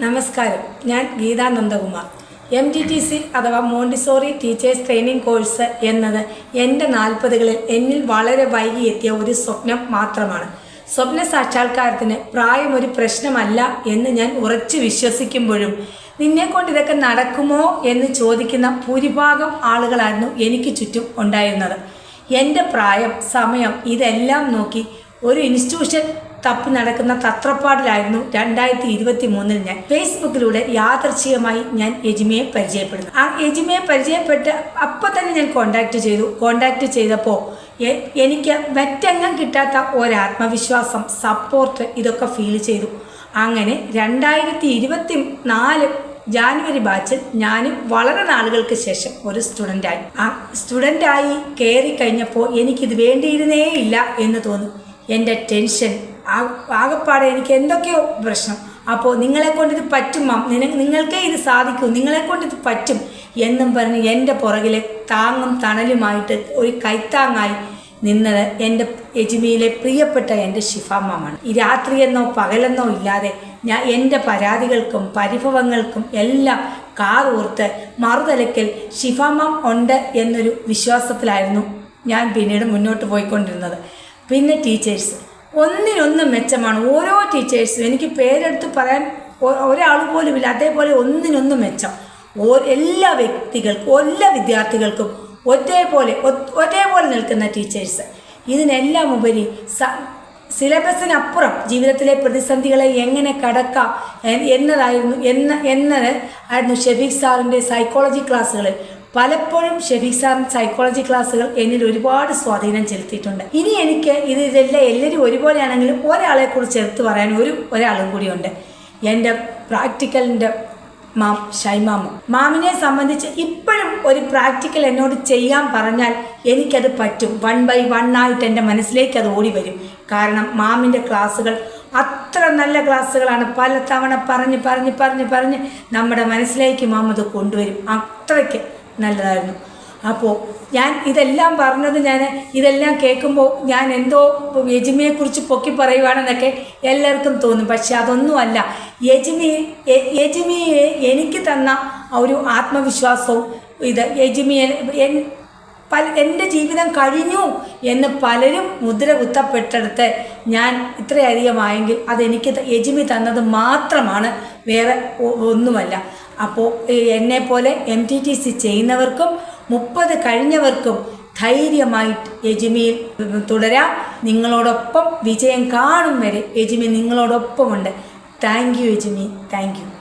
നമസ്കാരം. ഞാൻ Geetha Nandakumar. M T T C അഥവാ മോണ്ടിസോറി ടീച്ചേഴ്സ് ട്രെയിനിങ് കോഴ്സ് എന്നത് എന്റെ നാൽപ്പതുകളിൽ എന്നിൽ വളരെ വൈകി എത്തിയ ഒരു സ്വപ്നം മാത്രമാണ്. സ്വപ്ന സാക്ഷാത്കാരത്തിന് പ്രായം ഒരു പ്രശ്നമല്ല എന്ന് ഞാൻ ഉറച്ചു വിശ്വസിക്കുമ്പോഴും നിന്നെക്കൊണ്ട് ഇതൊക്കെ നടക്കുമോ എന്ന് ചോദിക്കുന്ന ഭൂരിഭാഗം ആളുകളായിരുന്നു എനിക്ക് ചുറ്റും ഉണ്ടായിരുന്നത്. എന്റെ പ്രായം സമയം ഇതെല്ലാം നോക്കി ഒരു ഇൻസ്റ്റിറ്റ്യൂഷൻ തപ്പി നടക്കുന്ന തത്രപ്പാടിലായിരുന്നു രണ്ടായിരത്തി ഇരുപത്തി മൂന്നിൽ ഞാൻ. ഫേസ്ബുക്കിലൂടെ യാദർച്ഛികമായി ഞാൻ യജിമയെ പരിചയപ്പെടുന്നു ആ യജിമയെ പരിചയപ്പെട്ട് അപ്പം തന്നെ ഞാൻ കോണ്ടാക്ട് ചെയ്തു. കോണ്ടാക്ട് ചെയ്തപ്പോൾ എനിക്ക് മറ്റെങ്ങും കിട്ടാത്ത ഒരാത്മവിശ്വാസം സപ്പോർട്ട് ഇതൊക്കെ ഫീൽ ചെയ്തു. അങ്ങനെ രണ്ടായിരത്തി ഇരുപത്തി നാല് ജാനുവരി ബാച്ചിൽ ഞാൻ വളരെ നാളുകൾക്ക് ശേഷം ഒരു സ്റ്റുഡന്റായി ആ സ്റ്റുഡന്റായി കയറി കഴിഞ്ഞപ്പോൾ എനിക്കിത് വേണ്ടിയിരുന്നേ ഇല്ല എന്ന് തോന്നി. എന്റെ ടെൻഷൻ ആകപ്പാടെ എനിക്ക് എന്തൊക്കെയോ പ്രശ്നം. അപ്പോൾ നിങ്ങളെ കൊണ്ടിത് പറ്റും മാം. നിങ്ങൾക്കേ ഇത് സാധിക്കൂ. നിങ്ങളെ കൊണ്ടിത് പറ്റും എന്നും പറഞ്ഞ് എന്റെ പുറകിലെ താങ്ങും തണലുമായിട്ട് ഒരു കൈത്താങ്ങായി നിന്നത് എന്റെ എജിമിയിലെ പ്രിയപ്പെട്ട എന്റെ ശിഫാമ്മമാണ് ഈ രാത്രിയെന്നോ പകലെന്നോ ഇല്ലാതെ ഞാൻ എന്റെ പരാതികൾക്കും പരിഭവങ്ങൾക്കും എല്ലാം കാറൂർത്ത് മറുതലയ്ക്കൽ ശിഫാമ്മം ഉണ്ട് എന്നൊരു വിശ്വാസത്തിലായിരുന്നു ഞാൻ പിന്നീട് മുന്നോട്ട് പോയിക്കൊണ്ടിരുന്നത്. പിന്നെ ടീച്ചേഴ്സ് ഒന്നിനൊന്ന് മെച്ചമാണ്. ഓരോ ടീച്ചേഴ്സും എനിക്ക് പേരെടുത്ത് പറയാൻ ഒരാൾ പോലും ഇല്ല. അതേപോലെ ഒന്നിനൊന്ന് മെച്ചം. ഓ എല്ലാ വ്യക്തികൾക്കും എല്ലാ വിദ്യാർത്ഥികൾക്കും ഒരേപോലെ ഒരേപോലെ നിൽക്കുന്ന ടീച്ചേഴ്സ് ഇതിനെല്ലാം ഉപരി സ സിലബസിനപ്പുറം ജീവിതത്തിലെ പ്രതിസന്ധികളെ എങ്ങനെ കടക്കാം എന്നതായിരുന്നു എന്ന എന്നത് ആയിരുന്നു ഷെഫീഖ് സാറിന്റെ സൈക്കോളജി ക്ലാസ്സുകളിൽ പലപ്പോഴും ഷെഫീഖ് സൈക്കോളജി ക്ലാസ്സുകൾ എന്നിൽ ഒരുപാട് സ്വാധീനം ചെലുത്തിയിട്ടുണ്ട്. ഇനി എനിക്ക് ഇത് ഇതെല്ലാം എല്ലാവരും ഒരുപോലെയാണെങ്കിലും ഒരാളെ കുറിച്ച് എടുത്തു പറയാൻ ഒരു ഒരാളും കൂടിയുണ്ട്. എന്റെ പ്രാക്ടിക്കലിന്റെ മാം ഷൈമാമ മാമിനെ സംബന്ധിച്ച് ഇപ്പോഴും ഒരു പ്രാക്ടിക്കൽ എന്നോട് ചെയ്യാൻ പറഞ്ഞാൽ എനിക്കത് പറ്റും. വൺ ബൈ വൺ ആയിട്ട് എന്റെ മനസ്സിലേക്ക് അത് ഓടി വരും. കാരണം മാമിന്റെ ക്ലാസ്സുകൾ അത്ര നല്ല ക്ലാസ്സുകളാണ് പല തവണ പറഞ്ഞ് പറഞ്ഞ് പറഞ്ഞ് പറഞ്ഞ് നമ്മുടെ മനസ്സിലേക്ക് മാം അത് കൊണ്ടുവരും. അത്രയ്ക്ക്. നല്ലതായിരുന്നു. അപ്പോൾ ഞാൻ ഇതെല്ലാം പറഞ്ഞത് ഞാൻ ഇതെല്ലാം കേൾക്കുമ്പോൾ ഞാൻ എന്തോ യജിമിയെക്കുറിച്ച് പൊക്കി പറയുവാണെന്നൊക്കെ എല്ലാവർക്കും തോന്നും. പക്ഷെ അതൊന്നുമല്ല. യജിമി യജിമിയെ എനിക്ക് തന്ന ഒരു ആത്മവിശ്വാസവും ഇത് യജിമിയെ എൻ- പല എന്റെ ജീവിതം കഴിഞ്ഞു എന്ന് പലരും മുദ്ര കുത്തപ്പെട്ടെടുത്ത് ഞാൻ ഇത്രയധികമായെങ്കിൽ അതെനിക്ക് യജിമി തന്നത് മാത്രമാണ്. വേറെ ഒന്നുമല്ല. അപ്പോൾ എന്നെ പോലെ എം ടി ടി സി ചെയ്യുന്നവർക്കും മുപ്പത് കഴിഞ്ഞവർക്കും ധൈര്യമായിട്ട് യജിമിയിൽ തുടരാം. നിങ്ങളോടൊപ്പം വിജയം കാണും വരെ യജിമി നിങ്ങളോടൊപ്പമുണ്ട്. Thank you യജിമി. Thank you.